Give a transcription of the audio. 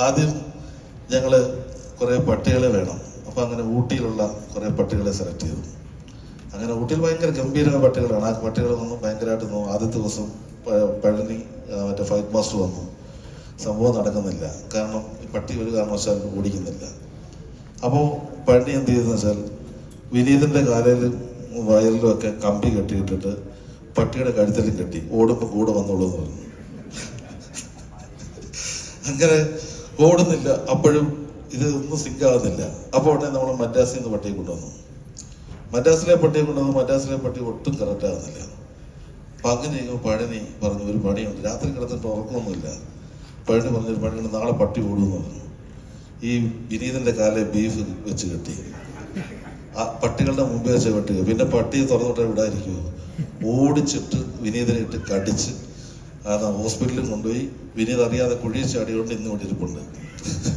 ആദ്യം ഞങ്ങൾ കുറേ പട്ടികളെ വേണം. അപ്പോൾ അങ്ങനെ ഊട്ടിയിലുള്ള കുറേ പട്ടികളെ സെലക്ട് ചെയ്തു. അങ്ങനെ ഊട്ടിയിൽ ഭയങ്കര ഗംഭീരമായ പട്ടികളാണ്. ആ പട്ടികൾ വന്നു ഭയങ്കരമായിട്ട് നോ- ആദ്യത്തെ ദിവസം പഴനി മറ്റേ ഫൈറ്റ് മാസ്റ്റർ വന്നു. സംഭവം നടക്കുന്നില്ല. കാരണം ഈ പട്ടി ഒരു കാരണവശാലും ഓടിക്കുന്നില്ല. അപ്പോൾ പഴനി എന്ത് ചെയ്തെന്ന് വെച്ചാൽ വിനീതിന്റെ കാലയിലും വയറിലും ഒക്കെ കമ്പി കെട്ടിയിട്ടിട്ട് പട്ടിയുടെ കഴുത്തിലും കെട്ടി ഓടുമ്പോൾ കൂടെ വന്നോളൂ എന്ന് പറഞ്ഞു. അങ്ങനെ ഓടുന്നില്ല അപ്പോഴും ഇത് ഒന്നും സിങ്ക് ആകുന്നില്ല അപ്പോൾ ഉടനെ നമ്മൾ മദ്രാസിൽ നിന്ന് പട്ടിയെ കൊണ്ടുവന്നു. മദ്രാസിലെ പട്ടിയെ കൊണ്ടുവന്നു മദ്രാസിലെ പട്ടി ഒട്ടും കറക്റ്റ് ആകുന്നില്ല അപ്പം അങ്ങനെ പഴനി പറഞ്ഞു ഒരു പണിയുണ്ട്. രാത്രി കിടന്നിട്ട് ഉറക്കമൊന്നുമില്ല. പഴനി പറഞ്ഞൊരു പണിയുണ്ട് നാളെ പട്ടി ഓടുമെന്ന് പറഞ്ഞു. ഈ വിനീതന്റെ കാലെ ബീഫ് വെച്ച് കെട്ടി. ആ പട്ടികളുടെ മുമ്പേ വെച്ച് കെട്ടുക. പിന്നെ പട്ടിയെ തുറന്നിട്ട് വിടാതിരിക്കുമോ ഓടിച്ചിട്ട് വിനീതനെ ഇട്ട് കടിച്ച് ആ ഹോസ്പിറ്റലിൽ കൊണ്ടുപോയി വിനീത് അറിയാതെ കുഴിയിൽ ചാടിയോണ്ട് ഇന്ന്